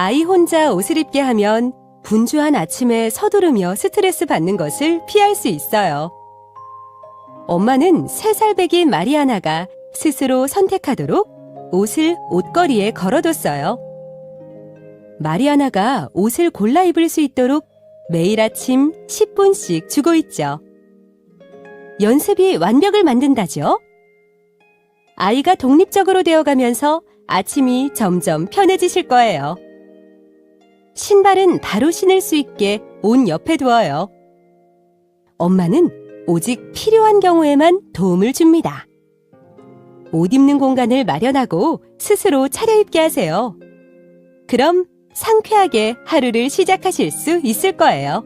아이 혼자 옷을 입게 하면 분주한 아침에 서두르며 스트레스 받는 것을 피할 수 있어요. 엄마는 3살 배긴 마리아나가 스스로 선택하도록 옷을 옷걸이에 걸어뒀어요. 마리아나가 옷을 골라 입을 수 있도록 매일 아침 10분씩 주고 있죠. 연습이 완벽을 만든다죠. 아이가 독립적으로 되어가면서 아침이 점점 편해지실 거예요. 신발은 바로 신을 수 있게 옷 옆에 두어요. 엄마는 오직 필요한 경우에만 도움을 줍니다. 옷 입는 공간을 마련하고 스스로 차려입게 하세요. 그럼 상쾌하게 하루를 시작하실 수 있을 거예요.